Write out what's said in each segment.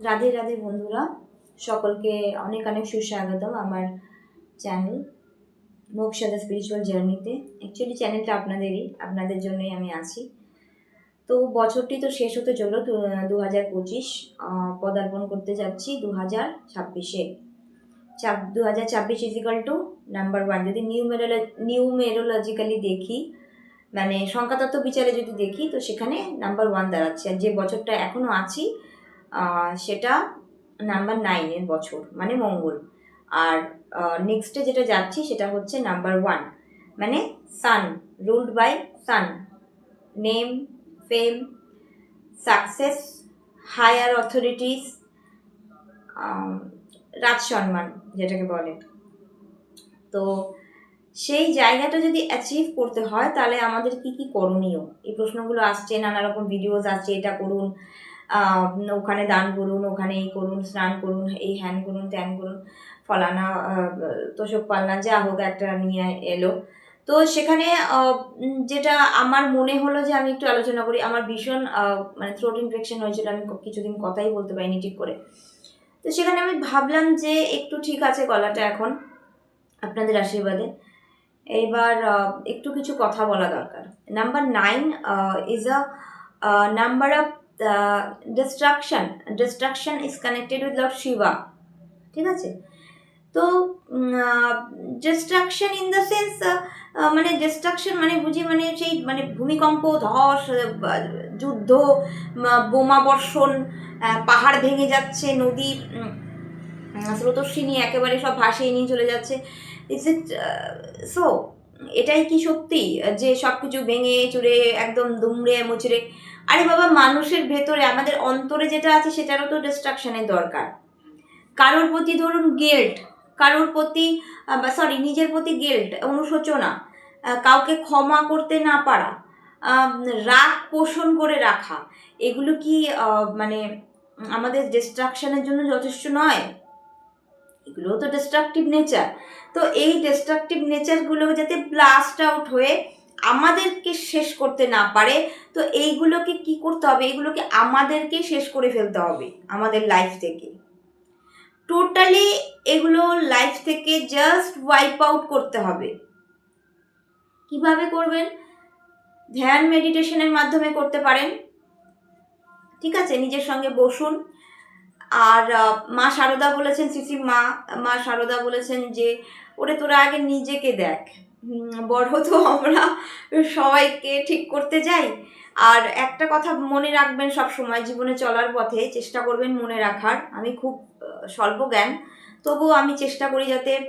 রাধে রাধে বন্ধুরা, সকলকে অনেক অনেক সুস্বাগতম আমার চ্যানেল মোক্ষা দ্য স্পিরিচুয়াল জার্নিতে অ্যাকচুয়ালি চ্যানেলটা আপনাদেরই, আপনাদের জন্যই আমি আছি। তো বছরটি তো শেষ হতে চলল দু হাজার পঁচিশ পদার্পণ করতে যাচ্ছি দু হাজার ছাব্বিশে। চাপ দু হাজার ছাব্বিশ ইজিক্যাল টু নাম্বার ওয়ান যদি নিউমেরোল নিউমেরোলজিক্যালি দেখি মানে সংখ্যাতত্ত্ব বিচারে যদি দেখি, তো সেখানে নাম্বার ওয়ান দাঁড়াচ্ছে। আর যে বছরটা এখনও আছি সেটা নাম্বার নাইনের বছর মানে মঙ্গল। আর নেক্সটে যেটা যাচ্ছি সেটা হচ্ছে নাম্বার ওয়ান মানে sun ruled by sun name fame success higher authorities রাজ সম্মান যেটাকে বলে। তো সেই জায়গাটা যদি অ্যাচিভ করতে হয়, তাহলে আমাদের কি কি করণীয়? এই প্রশ্নগুলো আসছে, নানা রকম ভিডিওস আসছে, এটা করুন। ওখানে দান করুন, ওখানে এই করুন, স্নান করুন, এই হ্যান করুন, ত্যান করুন, ফলানা তোষক পালনা, যা হোক একটা নিয়ে এলো। তো সেখানে যেটা আমার মনে হলো যে আমি একটু আলোচনা করি, আমার ভীষণ মানে থ্রোট ইনফেকশন হয়েছিল, আমি কিছুদিন কথাই বলতে পারিনি ঠিক করে। তো সেখানে আমি ভাবলাম যে একটু ঠিক আছে গলাটা এখন, আপনাদের আশীর্বাদে। এইবার একটু কিছু কথা বলা দরকার। Number nine is a number of destruction destruction is connected with lord Shiva ঠিক আছে? তো ডিস্ট্রাকশন ইন দ্য সেন্স মানে ডিস্ট্রাকশন মানে বুঝি মানে সেই মানে ভূমিকম্প, ধস যুদ্ধ বোমা বর্ষণ পাহাড় ভেঙে যাচ্ছে, নদী স্রোতস্বিনী একেবারে সব ভাসিয়ে নিয়ে চলে যাচ্ছে। ইজ ইট সো এটাই কি সত্যি? যে সব কিছু ভেঙে চুরে একদম দুমড়ে মুচড়ে। আরে বাবা, মানুষের ভেতরে, আমাদের অন্তরে যেটা আছে সেটারও তো ডিস্ট্রাকশনের দরকার। কারোর প্রতি ধরুন গিল্ট কারোর প্রতি সরি নিজের প্রতি গিল্ট অনুশোচনা কাউকে ক্ষমা করতে না পারা রাগ পোষণ করে রাখা, এগুলো কি মানে আমাদের ডিস্ট্রাকশনের জন্য যথেষ্ট নয়? এগুলোও তো ডিস্ট্রাকটিভ নেচার তো এই ডিস্ট্রাকটিভ নেচারগুলো যাতে ব্লাস্ট আউট হয়ে আমাদেরকে শেষ করতে না পারে, তো এইগুলোকে কি করতে হবে? এইগুলোকে আমাদেরকে শেষ করে ফেলতে হবে আমাদের লাইফ থেকে। টোটালি এগুলো লাইফ থেকে জাস্ট ওয়াইপ আউট করতে হবে। কীভাবে করবেন? ধ্যান মেডিটেশনের মাধ্যমে করতে পারেন। ঠিক আছে? নিজের সঙ্গে বসুন। আর মা সারদা বলেছেন, সিসি মা মা সারদা বলেছেন যে, ওরে তোরা আগে নিজেকে দেখ। বড় তো আমরা সবাইকে ঠিক করতে যাই। আর একটা কথা মনে রাখবেন সব সময়, জীবনে চলার পথে চেষ্টা করবেন মনে রাখার। আমি খুব স্বল্প জ্ঞান। তবুও আমি চেষ্টা করি যাতে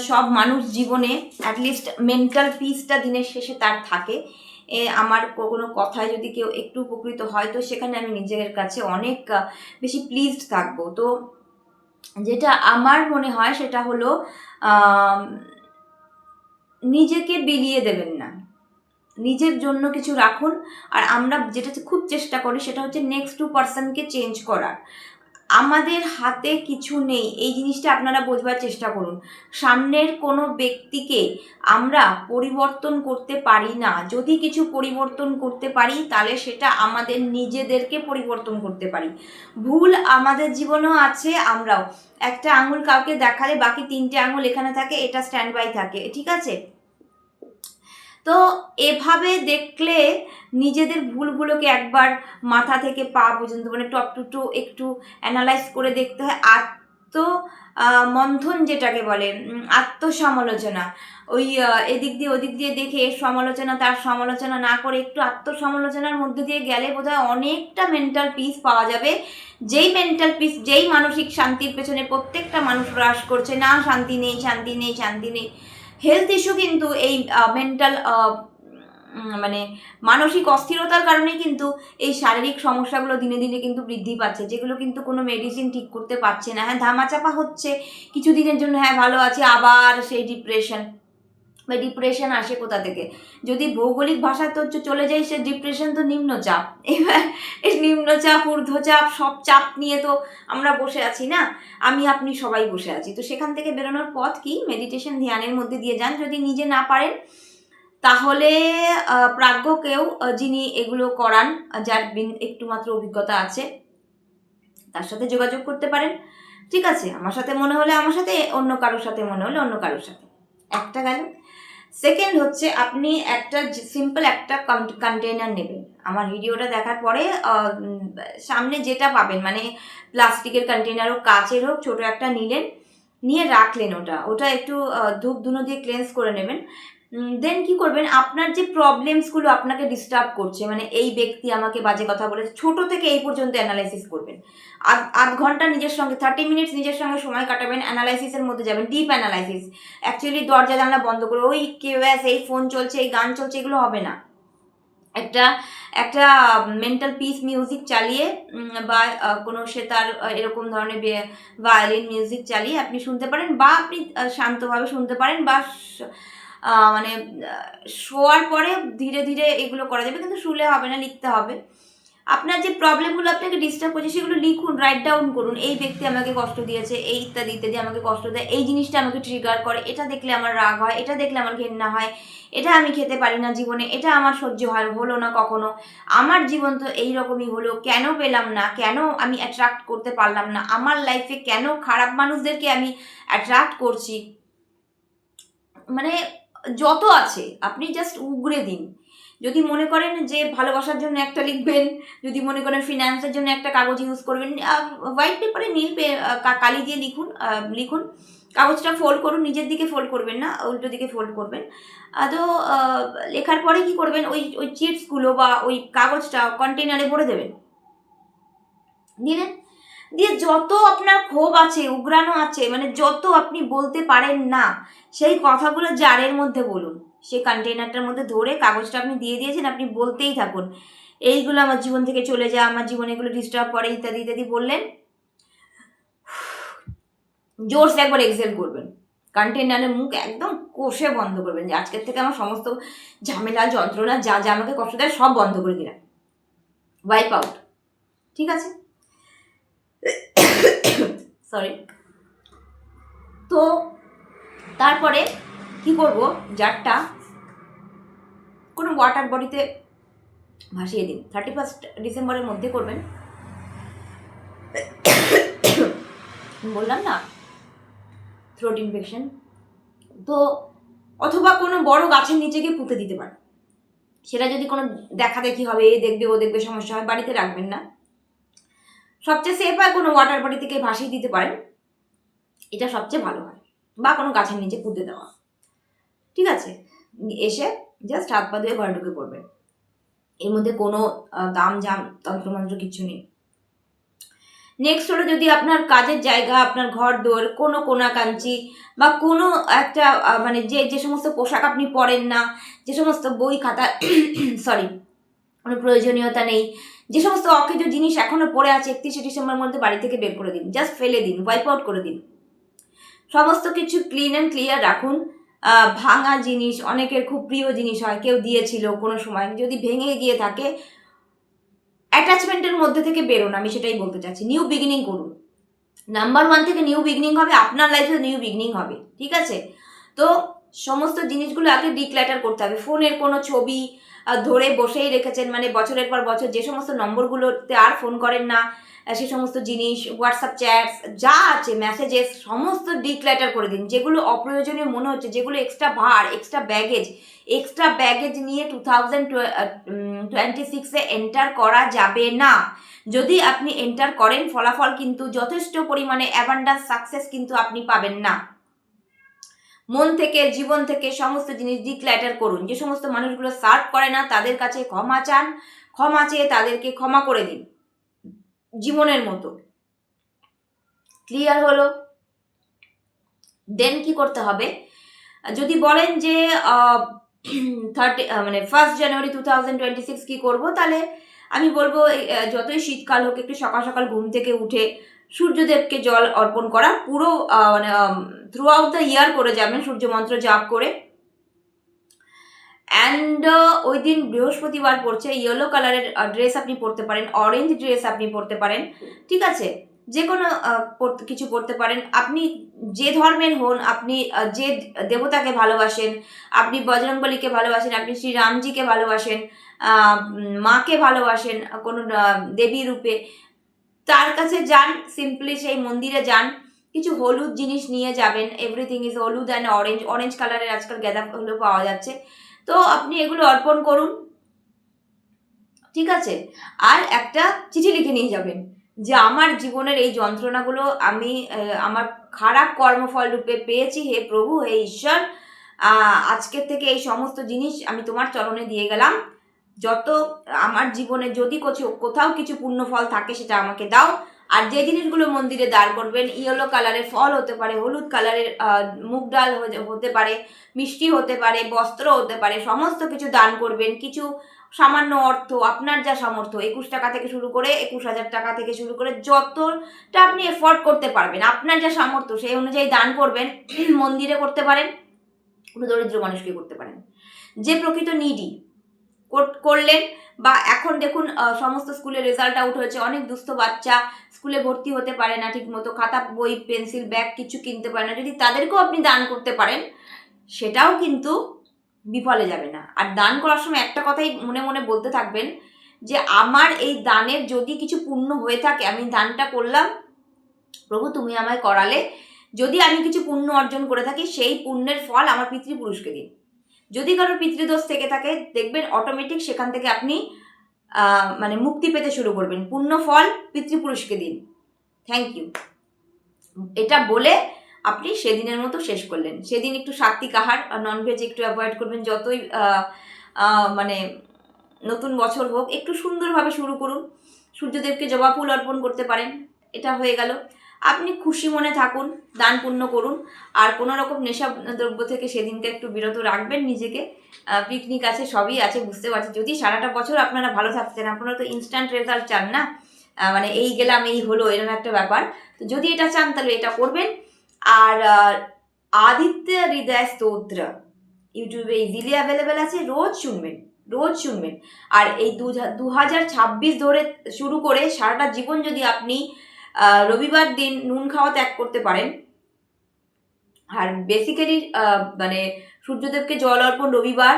সব মানুষ জীবনে অ্যাটলিস্ট মেন্টাল পিসটা দিনের শেষে তার থাকে। এ, আমার কোনো কথায় যদি কেউ একটু উপকৃত হয়, তো সেখানে আমি নিজের কাছে অনেক বেশি প্লিজড থাকব। তো যেটা আমার মনে হয় সেটা হলো নিজেকে বিলিয়ে দেবেন না। নিজের জন্য কিছু রাখুন, আর আমরা যেটা খুব চেষ্টা করি সেটা হচ্ছে নেক্সট টু পার্সনকে চেঞ্জ করার। আমাদের হাতে কিছু নেই। এই জিনিসটা আপনারা বোঝবার চেষ্টা করুন। সামনের কোনো ব্যক্তিকে আমরা পরিবর্তন করতে পারি না। যদি কিছু পরিবর্তন করতে পারি, তাহলে সেটা আমাদের নিজেদেরকে পরিবর্তন করতে পারি। ভুল আমাদের জীবনেও আছে, আমরাও। একটা আঙুল কাউকে দেখালে বাকি তিনটে আঙুল এখানে থাকে, এটা স্ট্যান্ড বাই থাকে। ঠিক আছে? তো এভাবে দেখলে নিজেদের ভুলগুলোকে একবার মাথা থেকে পা পর্যন্ত মানে টপ টু টু একটু অ্যানালাইজ করে দেখতে হয়। আত্ম মন্থন যেটাকে বলে আত্মসমালোচনা। ওই এদিক দিয়ে ওদিক দিয়ে দেখে সমালোচনা, তার সমালোচনা না করে একটু আত্মসমালোচনার মধ্যে দিয়ে গেলে বোধহয় অনেকটা মেন্টাল পিস পাওয়া যাবে। যেই মেন্টাল পিস যেই মানসিক শান্তির পেছনে প্রত্যেকটা মানুষ হ্রাস করছে, না শান্তি নেই শান্তি নেই শান্তি নেই। হেলথ ইস্যু কিন্তু এই মেন্টাল মানে মানসিক অস্থিরতার কারণে কিন্তু এই শারীরিক সমস্যাগুলো দিনে দিনে কিন্তু বৃদ্ধি পাচ্ছে, যেগুলো কিন্তু কোনো মেডিসিন ঠিক করতে পারছে না। হ্যাঁ ধামাচাপা হচ্ছে কিছু দিনের জন্য হ্যাঁ ভালো আছে, আবার সেই ডিপ্রেশন বা ডিপ্রেশন আসে কোথা থেকে? যদি ভৌগোলিক ভাষাতে তো চলে যায় সে ডিপ্রেশন তো নিম্নচাপ। এবার এই নিম্নচাপ, ঊর্ধ্বচাপ, সব চাপ নিয়ে তো আমরা বসে আছি না? আমি, আপনি সবাই বসে আছি। তো সেখান থেকে বেরোনোর পথ কি? মেডিটেশন ধ্যানের মধ্যে দিয়ে যান। যদি নিজে না পারেন, তাহলে প্রাজ্ঞকেও যিনি এগুলো করান, যার একটু মাত্র অভিজ্ঞতা আছে, তার সাথে যোগাযোগ করতে পারেন। ঠিক আছে, আমার সাথে মনে হলে আমার সাথে, অন্য কারোর সাথে মনে হলে অন্য কারোর সাথে। একটা গেল। সেকেন্ড হচ্ছে আপনি একটা সিম্পল একটা কন্টেনার নেবেন। আমার ভিডিওটা দেখার পরে সামনে যেটা পাবেন মানে প্লাস্টিকের কন্টেনার হোক, কাচের হোক, ছোটো একটা নিলেন, নিয়ে রাখলেন ওটা। ওটা একটু ধূপ ধুনো দিয়ে ক্লেন্স করে নেবেন। দেন কি করবেন? আপনার যে প্রবলেমসগুলো আপনাকে ডিস্টার্ব করছে মানে এই ব্যক্তি আমাকে বাজে কথা বলেছে ছোট থেকে এই পর্যন্ত অ্যানালাইসিস করবেন। আধ আধ ঘণ্টা নিজের সঙ্গে থার্টি মিনিটস নিজের সঙ্গে সময় কাটাবেন অ্যানালাইসিসের মধ্যে যাবেন ডিপ অ্যানালাইসিস অ্যাকচুয়ালি দরজা জানলা বন্ধ করে ওই কেওয়াস এই ফোন চলছে এই গান চলছে এগুলো হবে না। একটা একটা মেন্টাল পিস মিউজিক চালিয়ে বা কোনো সেতার আহ, এরকম ধরনের ভায়োলিন মিউজিক চালিয়ে আপনি শুনতে পারেন বা আপনি শান্তভাবে শুনতে পারেন বা স- মানে শোয়ার পরে ধীরে ধীরে এগুলো করা যাবে, কিন্তু শুলে হবে না, লিখতে হবে। আপনার যে প্রবলেমগুলো আপনাকে ডিস্টার্ব করছে, সেগুলো লিখুন রাইট ডাউন করুন। এই ব্যক্তি আমাকে কষ্ট দিয়েছে, এই ইত্যাদি ইত্যাদি আমাকে কষ্ট দেয়, এই জিনিসটা আমাকে ট্রিগার করে, এটা দেখলে আমার রাগ হয়, এটা দেখলে আমার ঘেন্না হয়, এটা আমি খেতে পারি না জীবনে, এটা আমার সহ্য হয়, হলো না কখনো। আমার জীবন তো এই রকমই হলো, কেন পেলাম না, কেন আমি অ্যাট্রাক্ট করতে পারলাম না, আমার লাইফে কেন খারাপ মানুষদেরকে আমি অ্যাট্রাক্ট করছি? মানে যত আছে, আপনি জাস্ট উগড়ে দিন। যদি মনে করেন যে ভালোবাসার জন্য একটা লিখবেন, যদি মনে করেন ফিনান্সের জন্য একটা কাগজ ইউজ করবেন হোয়াইট পেপারে নীল কালি দিয়ে লিখুন লিখুন। কাগজটা ফোল্ড করুন, নিজের দিকে ফোল্ড করবেন না, উল্টো দিকে ফোল্ড করবেন। তো লেখার পরে কি করবেন, ওই ওই চিটসগুলো বা ওই কাগজটা কন্টেনারে ভরে দেবেন। দিলেন। দিয়ে যত আপনার ক্ষোভ আছে, উগ্রানো আছে মানে যত আপনি বলতে পারেন না, সেই কথাগুলো জারের মধ্যে বলুন। সেই কন্টেনারটার মধ্যে ধরে কাগজটা আপনি দিয়ে দিয়েছেন, আপনি বলতেই থাকুন। এইগুলো আমার জীবন থেকে চলে যায় আমার জীবনে এগুলো ডিস্টার্ব করে, ইত্যাদি ইত্যাদি বললেন। জোরসে একবার এক্সেল করবেন। কন্টেনারের মুখ একদম কষে বন্ধ করবেন যে আজকের থেকে আমার সমস্ত ঝামেলা, যন্ত্রণা, যা যা আমাকে কষ্ট দেয় সব বন্ধ করে দিলাম। ওয়াইপ আউট ঠিক আছে? সরি তো তারপরে কি করব? জারটা কোনো ওয়াটার বডিতে ভাসিয়ে দিন। থার্টি ফার্স্ট ডিসেম্বরের মধ্যে করবেন। বললাম না? থ্রোট ইনফেকশন তো অথবা কোনো বড় গাছের নিচে গিয়ে পুঁতে দিতে পারেন। সেটা যদি কোনো দেখা দেখি হবে, এ দেখবে, ও দেখবে, সমস্যা হয়, বাড়িতে রাখবেন না। সবচেয়ে সেফ হয় কোনো ওয়াটার বডি থেকে ভাসিয়ে দিতে পারেন। এটা সবচেয়ে ভালো হয়। বা কোনো গাছের নিচে পুঁতে দেওয়া। ঠিক আছে? এসে জাস্ট হাত পা ধুয়ে ঘরে ঢুকে পড়বেন। এর মধ্যে কোনো দাম জাম তন্ত্রমন্ত্র কিছু নেই। নেক্সট হলো যদি আপনার কাজের জায়গা, আপনার ঘর দোর কোনো কাঞ্চি বা কোনো একটা মানে যে যে সমস্ত পোশাক আপনি পরেন না, যে সমস্ত বই খাতা সরি কোনো প্রয়োজনীয়তা নেই যে সমস্ত অকেজ জিনিস এখনও পড়ে আছে, একত্রিশে ডিসেম্বর মধ্যে বাড়ি থেকে বের করে দিন জাস্ট ফেলে দিন ওয়াইপ আউট করে দিন। সমস্ত কিছু ক্লিন অ্যান্ড ক্লিয়ার রাখুন। ভাঙা জিনিস, অনেকের খুব প্রিয় জিনিস হয়, কেউ দিয়েছিল কোনো সময়। যদি ভেঙে গিয়ে থাকে অ্যাটাচমেন্টের মধ্যে থেকে বেরোন, আমি সেটাই বলতে চাচ্ছি। নিউ বিগিনিং করুন। নাম্বার ওয়ান থেকে নিউ বিগিনিং হবে, আপনার লাইফে নিউ বিগিনিং হবে, ঠিক আছে? তো সমস্ত জিনিসগুলো আগে ডিক্ল্যাটার করতে হবে। ফোনের কোনো ছবি ধরে বসেই রেখেছেন মানে বছরের পর বছর যে সমস্ত নম্বরগুলোতে আর ফোন করেন না সে সমস্ত জিনিস হোয়াটসঅ্যাপ চ্যাটস যা আছে মেসেজেস সমস্ত ডিক্ল্যাটার করে দিন। যেগুলো অপ্রয়োজনীয় মনে হচ্ছে, যেগুলো এক্সট্রা ভার এক্সট্রা ব্যাগেজ এক্সট্রা ব্যাগেজ নিয়ে টু থাউজেন্ড টোয়েন্টি সিক্সে এন্টার করা যাবে না। যদি আপনি এন্টার করেন, ফলাফল কিন্তু যথেষ্ট পরিমাণে অ্যাবান্ডান্স সাকসেস কিন্তু আপনি পাবেন না। মন থেকে, জীবন থেকে সমস্ত জিনিস ডিক্ল্যাটার করুন। যে সমস্ত মানুষগুলো সার্ভ করে না, তাদের কাছে ক্ষমা চান, ক্ষমা চেয়ে তাদেরকে ক্ষমা করে দিন। জীবনের মতো। ক্লিয়ার হলো? দেন কি করতে হবে? যদি বলেন যে থার্টি মানে first January two thousand twenty six কী করব, তাহলে আমি বলব যতই শীতকাল হোক, একটু সকাল সকাল ঘুম থেকে উঠে সূর্যদেবকে জল অর্পণ করা, পুরো মানে থ্রু আউট দ্য ইয়ার করে যাবেন সূর্য মন্ত্র জাপ করে। অ্যান্ড ওই দিন বৃহস্পতিবার পড়ছে ইয়েলো কালারের ড্রেস আপনি পরতে পারেন অরেঞ্জ ড্রেস আপনি পরতে পারেন, ঠিক আছে? যে কোনো কিছু পরতে পারেন। আপনি যে ধর্মের হন, আপনি যে দেবতাকে ভালোবাসেন, আপনি বজরংবলীকে ভালোবাসেন, আপনি শ্রী রামজিকে ভালোবাসেন মাকে ভালোবাসেন, কোনো দেবী রূপে তার কাছে যান সিম্পলি সেই মন্দিরে যান। কিছু হলুদ জিনিস নিয়ে যাবেন। এভরিথিং ইজ হলুদ অ্যান্ড অরেঞ্জ অরেঞ্জ কালারের আজকাল গাঁদা ফুলও পাওয়া যাচ্ছে। তো আপনি এগুলো অর্পণ করুন। ঠিক আছে? আর একটা চিঠি লিখে নিয়ে যাবেন যে আমার জীবনের এই যন্ত্রণাগুলো আমি আমার খারাপ কর্মফল রূপে পেয়েছি। হে প্রভু, হে ঈশ্বর আজকের থেকে এই সমস্ত জিনিস আমি তোমার চরণে দিয়ে গেলাম। যত আমার জীবনে যদি কোথাও কোথাও কিছু পূর্ণ ফল থাকে সেটা আমাকে দাও। আর যে জিনিসগুলো মন্দিরে দাঁড় করবেন, ইয়েলো কালারের ফল হতে পারে, হলুদ কালারের মুগ ডাল হতে পারে, মিষ্টি হতে পারে, বস্ত্র হতে পারে, সমস্ত কিছু দান করবেন। কিছু সামান্য অর্থ, আপনার যা সামর্থ্য, একুশ টাকা থেকে শুরু করে, একুশ হাজার টাকা থেকে শুরু করে যতটা আপনি এফোর্ড করতে পারবেন, আপনার যা সামর্থ্য সেই অনুযায়ী দান করবেন, মন্দিরে করতে পারেন, কোনো দরিদ্র মানুষকে করতে পারেন। যে প্রকৃত নিডি করলেন বা এখন দেখুন সমস্ত স্কুলে রেজাল্ট আউট হয়েছে। অনেক দুস্থ বাচ্চা স্কুলে ভর্তি হতে পারে না ঠিক মতো খাতা, বই, পেন্সিল, ব্যাগ কিছু কিনতে পারে না। যদি তাদেরকেও আপনি দান করতে পারেন, সেটাও কিন্তু বিফলে যাবে না। আর দান করার সময় একটা কথাই মনে মনে বলতে থাকবেন যে, আমার এই দানের যদি কিছু পুণ্য হয়ে থাকে, আমি দানটা করলাম, প্রভু তুমি আমায় করালে। যদি আমি কিছু পুণ্য অর্জন করে থাকি, সেই পুণ্যের ফল আমার পিতৃপুরুষকে দিন। যদি কারোর পিতৃদোষ থেকে থাকে, দেখবেন অটোমেটিক সেখান থেকে আপনি মানে মুক্তি পেতে শুরু করবেন। পূর্ণ ফল পিতৃপুরুষকে দিন। থ্যাংক ইউ এটা বলে আপনি সেদিনের মতো শেষ করলেন। সেদিন একটু সাত্বিক আহার ননভেজ একটু অ্যাভয়েড করবেন। যতই মানে নতুন বছর হোক, একটু সুন্দরভাবে শুরু করুন। সূর্যদেবকে জবা ফুল অর্পণ করতে পারেন। এটা হয়ে গেল। আপনি খুশি মনে থাকুন, দান পুণ্য করুন, আর কোনো রকম নেশা দ্রব্য থেকে সেদিনকে একটু বিরত রাখবেন নিজেকে। পিকনিক আছে, সবই আছে, বুঝতে পারছি। যদি সারাটা বছর আপনারা ভালো থাকতেন, আপনারা তো ইনস্ট্যান্ট রেজাল্ট চান না? মানে এই গেলাম, এই হলো, এরকম একটা ব্যাপার। তো যদি এটা চান, তাহলে এটা করবেন। আর আদিত্য হৃদয় স্তোত্র ইউটিউবে ইজিলি অ্যাভেলেবেল আছে, রোজ শুনবেন রোজ শুনবেন। আর এই দু হাজার ছাব্বিশ ধরে শুরু করে সারাটা জীবন যদি আপনি রবিবার দিন নুন খাওয়া ত্যাগ করতে পারেন। আর বেসিক্যালি মানে সূর্যদেবকে জল অর্পণ রবিবার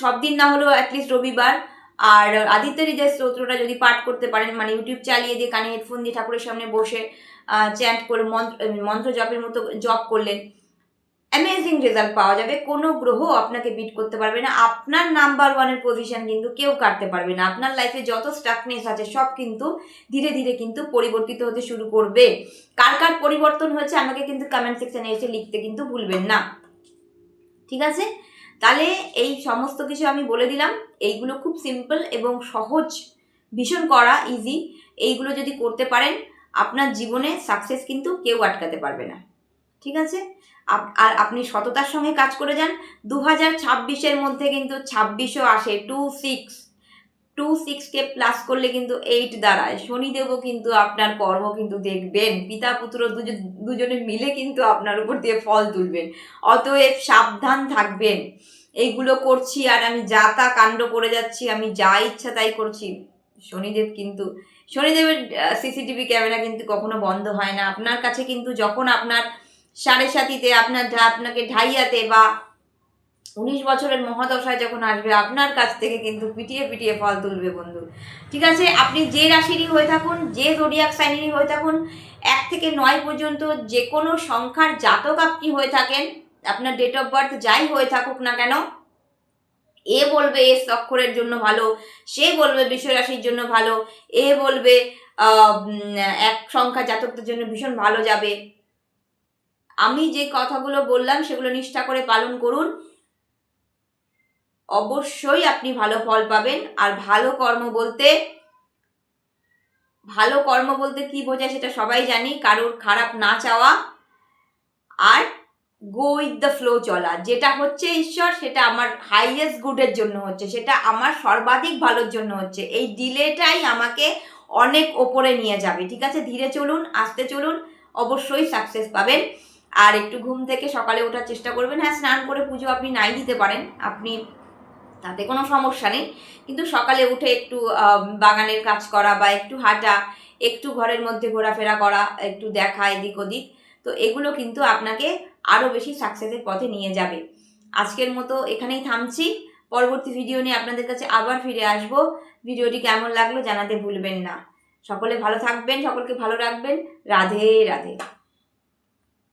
সব দিন না হলেও অ্যাটলিস্ট রবিবার। আর আদিত্য হৃদয় স্তোত্রটা যদি পাঠ করতে পারেন মানে ইউটিউব চালিয়ে দিয়ে কানে হেডফোন দিয়ে ঠাকুরের সামনে বসে চ্যান্ট করে মন্ত্র মন্ত্র জপের মতো জপ করলেন। অ্যামেজিং রেজাল্ট পাওয়া যাবে। কোনো গ্রহ আপনাকে বিট করতে পারবে না। আপনার নাম্বার ওয়ানের পজিশন কিন্তু কেউ কাটতে পারবে না। আপনার লাইফে যত স্টাকনেস আছে, সব কিন্তু ধীরে ধীরে কিন্তু পরিবর্তিত হতে শুরু করবে। কার কার পরিবর্তন হয়েছে, আমাকে কিন্তু কমেন্ট সেকশানে এসে লিখতে কিন্তু ভুলবেন না। ঠিক আছে? তাহলে এই সমস্ত কিছু আমি বলে দিলাম। এইগুলো খুব সিম্পল এবং সহজ, ভীষণ করা ইজি এইগুলো যদি করতে পারেন, আপনার জীবনে সাকসেস কিন্তু কেউ আটকাতে পারবে না। ঠিক আছে? আর আপনি সততার সঙ্গে কাজ করে যান। দু হাজার ছাব্বিশের মধ্যে কিন্তু ছাব্বিশও আসে। টু সিক্স, টু সিক্সকে প্লাস করলে কিন্তু এইট দাঁড়ায়। শনিদেবও কিন্তু আপনার কর্ম কিন্তু দেখবেন। পিতা, পুত্র দুজ- দুজনে মিলে কিন্তু আপনার উপর দিয়ে ফল তুলবেন। অতএব সাবধান থাকবেন। এইগুলো করছি আর আমি যা তা কাণ্ড করে যাচ্ছি, আমি যা ইচ্ছা তাই করছি। শনিদেব কিন্তু, শনিদেবের সিসিটিভি ক্যামেরা কিন্তু কখনো বন্ধ হয় না। আপনার কাছে কিন্তু যখন আপনার সাড়ে সাতিতে আপনার আপনাকে ঢাইয়াতে বা উনিশ বছরের মহাদশায় যখন আসবে, আপনার কাছ থেকে কিন্তু পিটিয়ে পিটিয়ে ফল তুলবে বন্ধু। ঠিক আছে? আপনি যে রাশিরই হয়ে থাকুন, যে জোডিয়াক সাইনেরই হয়ে থাকুন, এক থেকে নয় পর্যন্ত যে কোনো সংখ্যার জাতক আপনি হয়ে থাকেন, আপনার ডেট অফ বার্থ যাই হয়ে থাকুক না কেন, এ বলবে এস অক্ষরের জন্য ভালো, সে বলবে রাশির জন্য ভালো, এ বলবে এক সংখ্যা জাতকদের জন্য ভীষণ ভালো যাবে। আমি যে কথাগুলো বললাম, সেগুলো নিষ্ঠা করে পালন করুন। অবশ্যই আপনি ভালো ফল পাবেন। আর ভালো কর্ম বলতে, ভালো কর্ম বলতে কি বোঝায় সেটা সবাই জানি। কারোর খারাপ না চাওয়া। আর গো উইথ দ্য ফ্লো চলা। যেটা হচ্ছে ঈশ্বর, সেটা আমার হাইয়েস্ট গুডের জন্য হচ্ছে। সেটা আমার সর্বাধিক ভালোর জন্য হচ্ছে। এই ডিলেটাই আমাকে অনেক ওপরে নিয়ে যাবে। ঠিক আছে? ধীরে চলুন, আস্তে চলুন। অবশ্যই সাকসেস পাবেন। আর একটু ঘুম থেকে সকালে ওঠার চেষ্টা করবেন। হ্যাঁ স্নান করে পুজো আপনি নাই দিতে পারেন। আপনি, তাতে কোনো সমস্যা নেই। কিন্তু সকালে উঠে একটু বাগানের কাজ করা বা একটু হাঁটা, একটু ঘরের মধ্যে ঘোরাফেরা করা, একটু দেখা এদিক ওদিক, তো এগুলো কিন্তু আপনাকে আরও বেশি সাকসেসের পথে নিয়ে যাবে। আজকের মতো এখানেই থামছি। পরবর্তী ভিডিও নিয়ে আপনাদের কাছে আবার ফিরে আসব। ভিডিওটি কেমন লাগল জানাতে ভুলবেন না। সকলে ভালো থাকবেন, সকলকে ভালো রাখবেন। রাধে রাধে।